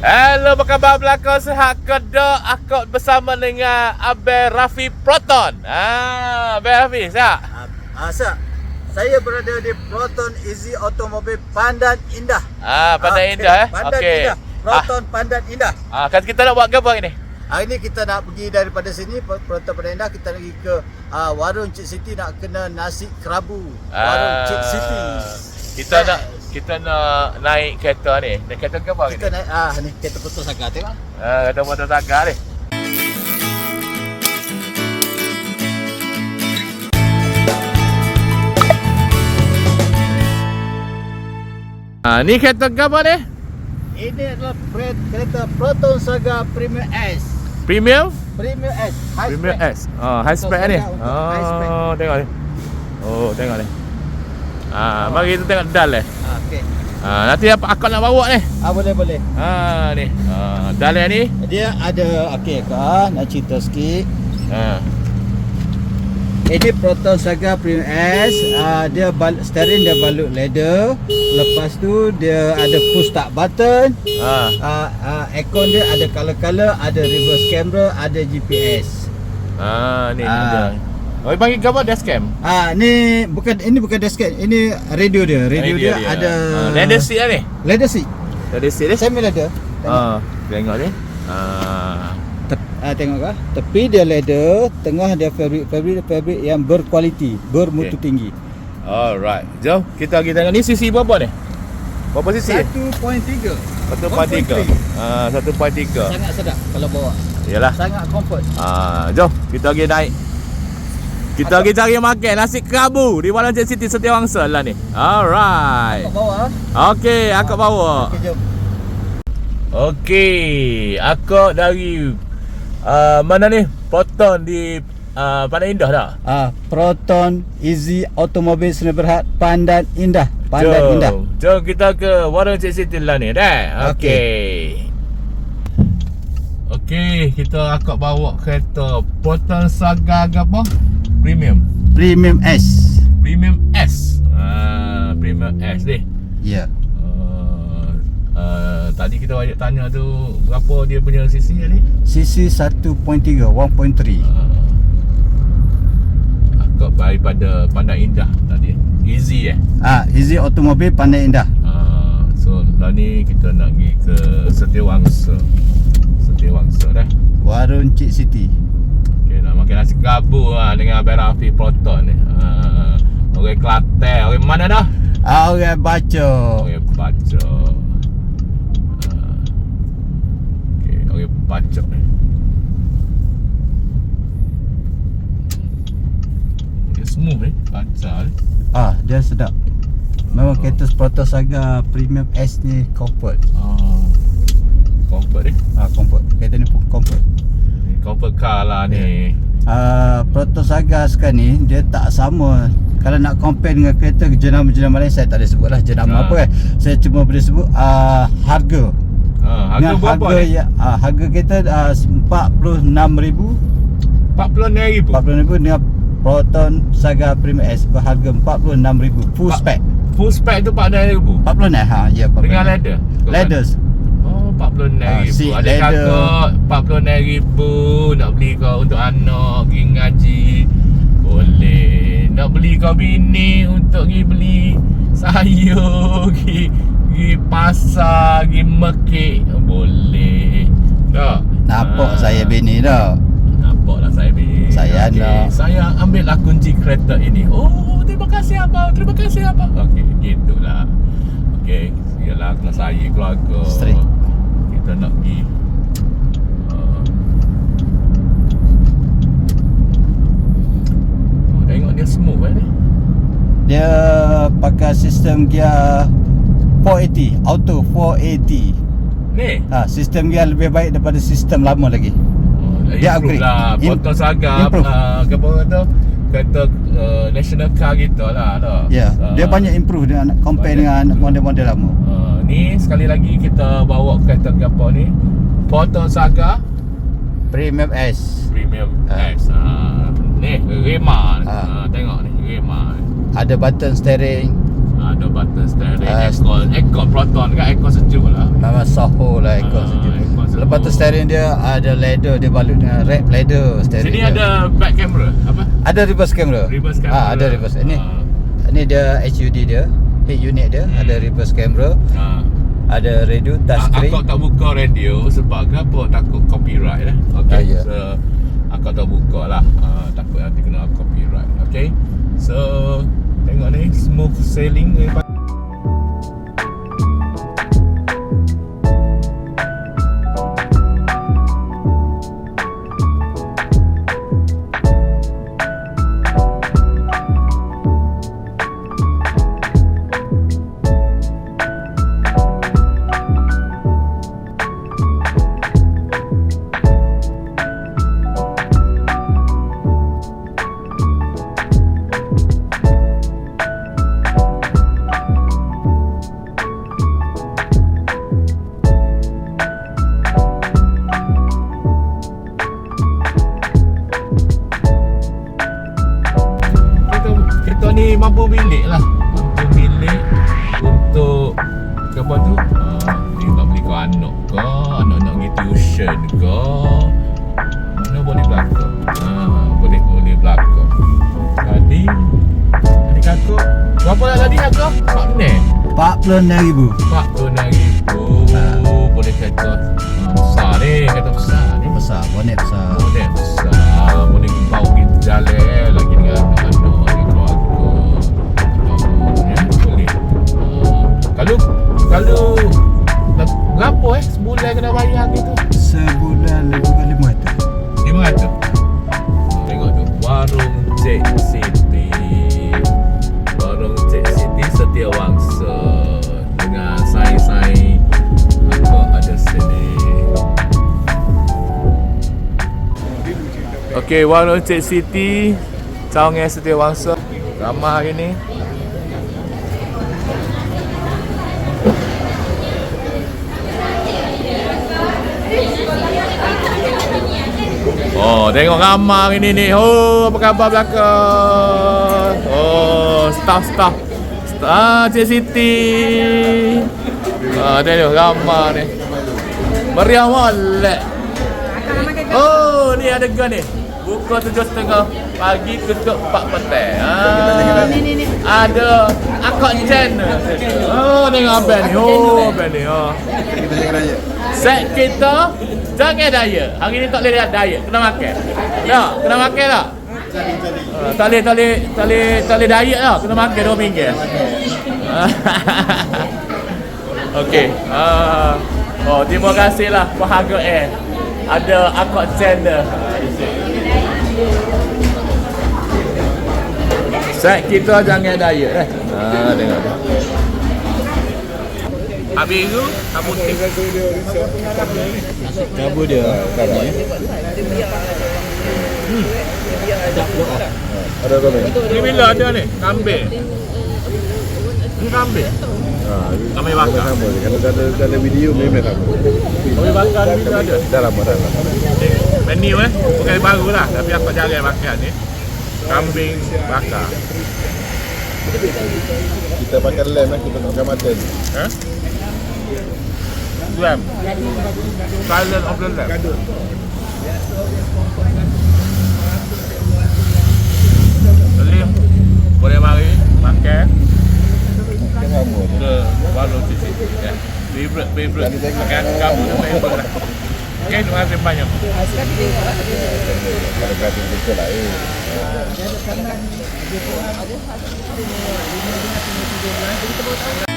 Hello, apa khabar belakang sehat ke tak? Aku bersama dengan Abel Rafi Proton. Ah, Abel Rafi, sihat? Ah, Asa, saya berada di Proton Easy Automobil Pandan Indah. Ah, Pandan Okey, Indah eh. Pandan Okey. Indah. Proton Pandan Indah. Ah, kan kita nak buat apa hari ni? Hari ni kita nak pergi daripada sini Proton Pandan Indah kita nak pergi ke uh, warung Cik Siti nak kena nasi kerabu. Warung Ah, Cik Siti. Kita nak kita nak naik kereta ni. Naik kereta ke apa Kita ni? naik ah ni kereta Proton Saga tengok. Ah, kereta motor tagar ni. Ah, ni kereta ke apa ni? Ini adalah kereta Proton Saga Premium S. Premium? Premium S. High Premium spec. S. Oh, high spec ni. Spec. Oh, tengok ni. Oh, tengok ni. Ah, mari kita tengok dal eh. Okey. Ah, nanti apa akak nak bawa ni? Ah boleh boleh. Ah, ni. Ah, dal yang ni. Dia ada okey kak nak cerita sikit. Ah. Ini Proton Saga Premium S uh, Dia bal- steering dia balut leather Lepas tu dia ada push start button Ah. uh, uh, Aircon dia ada color-color Ada reverse camera Ada GPS Ah, ni dia. Oh, panggil gambar dashcam. Ah ni bukan ini bukan dashcam ini radio dia radio, dia, ada Ah, leather seat lah ni. leather seat Leather seat ni. semi leather Ah, tengok, ni. Ah. Tep, ah, tengok kah tepi dia leather tengah dia fabric fabric fabric yang berkualiti bermutu Okey. tinggi Alright. Jom kita pergi tengok ni sisi berapa ni? Berapa sisi? 1.3 1.3. Ah, 1.3. sangat sedap kalau bawa Yalah. sangat comfort Ah, jom kita pergi naik. Kita pergi cari makan nasi kerabu di Warung Cik Siti Setiawangsa lah ni. Alright. Kau bawa Okey, aku bawa. Okey jom Okey, aku dari uh, mana ni? Proton di uh, Pandan Indah tak? Ah, Proton Easy Automobil Seni Berhad Pandan Indah. Pandan jom, Indah. Jom kita ke Warung Cik Siti lah ni dah. Okey. Okey, kita akak bawa kereta Proton Saga apa? Premium. Premium S. Premium S. Ah, Premium S ni. Ya. Yeah. Uh, uh, tadi kita banyak tanya tu berapa dia punya sisi tadi? CC 1.3 1.3. Uh, akak daripada Pandai Indah tadi. Easy eh. Ah, Easy Automobil Pandan Indah. Uh, so lah ni kita nak pergi ke Setiawangsa. Setiawangsa dah. Warung Cik Siti. Okay, nasi kerabu lah dengan Abang Rafi Proton ni. Uh, orang Kelantan, orang mana dah? Ah, orang baca. Orang baca. Uh, okay, orang baca ni. Dia smooth ni, lancar ni. Ah, dia sedap. Memang kereta Proton Saga Premium S ni comfort. Ah, comfort ni. Ah, comfort. Kereta ni comfort. Comfort car lah ni. Ah, uh, Protos Agar sekarang ni dia tak sama. Kalau nak compare dengan kereta jenama-jenama lain saya tak ada sebut lah jenama ha. apa kan. Saya cuma boleh sebut uh, harga. Ha, harga dengan berapa harga, ni? Ya, uh, harga kereta RM46,000 uh, RM46,000 RM46,000 dengan Proton Saga Prima S berharga RM46,000 full pa- spec. full spec tu RM46,000 RM46,000 ha, ya, dengan ladder ladders? Ah, RM46,000 ha, Ada kakak RM49,000 Nak beli kau untuk anak pergi ngaji. Boleh. Nak beli kau bini untuk pergi beli sayur Pergi, pergi pasar, pergi mekik. Boleh. Tak? Nampak ha. saya bini tak? Nampak lah saya bini. Saya okay. nak Saya ambil lah kunci kereta ini. Oh, terima kasih abang. Terima kasih abang. Okey, gitulah. Okey, Yalah kena saya keluarga. Straight. Kita nak pergi. Uh, oh, tengok dia smooth eh ni. dia pakai sistem gear 480 auto 480 Ni. Ha, sistem gear lebih baik daripada sistem lama lagi. Oh, Dia upgrade. lah. Potong saga. improve. Uh, apa kata? Kata uh, national car kita lah. Ya, Ah. dia banyak improve dengan compare Banyak dengan model-model lama. Uh, ni sekali lagi kita bawa kereta apa ni Porto Saga Premium S. Premium Ah. S uh, Ni Rema Ah. uh, Tengok ni Rema Ada button steering. Ada button steering, Ah, aircon, aircon Proton kan aircon sejuk lah. Memang soho lah ekor Ah, sejuk. sejuk. Lepas tu steering dia ada leather dia balut dengan wrap leather steering Sini dia. ada back camera apa? ada reverse camera. Reverse camera. Ah, ada reverse. Ini Ah. ini dia HUD dia. Head unit dia Hmm. ada reverse camera, Ha. ada radio touchscreen. Aku tak buka radio sebab kenapa takut copyright lah. Okay. Ah, ya. So aku tak buka lah. Uh, takut nanti kena copyright. Okay. So tengok ni smooth sailing 4 46,000. Pak tu nari Okey, warung Cik Siti Cawangan Setia Wangsa Ramah hari ni. Oh, tengok ramah hari ni ni. Oh, apa khabar belakang? Oh, staff-staff Ah, Cik Siti. Ah, tengok ramah ni. Meriah molek Oh, ni adegan ni. Buka tujuh setengah pagi tutup empat petang. Ah, ada akak Jen. Oh, tengok abang ni. Oh, abang ni. Oh. Set kita jangan diet. Hari ni tak boleh diet. Kena makan. Tak? Kena makan tak? Ah, tak boleh, tak boleh, tak boleh, tak boleh diet lah. Kena makan dua minggu. Okey. Ah, oh, terima kasihlah bahagia eh. Ada akak Jen dia. Ah. Set kita jangan diet eh. Ha tengok tu. Habis tu, kamu tik. Cabu dia. Ada komen. Ni bila ada ni? Kambing. Ni kambing. Ha, Kambing bakar. sama je. Kalau ada ada video memang sama. Kambing bakar ni ada. Dah lama dah lama. Menu eh, bukan baru lah. Tapi aku jarang makan ni. Kambing bakar. Kita pakai lem eh, kita nak makan mutton. Eh? Lamb. Silent of the lamb. Jadi, boleh mari makan Kan ke sisi. Ya. Favorite, favorite. Makan kamu tu favorite lah. Okay, terima kasih banyak. Kita lah eh.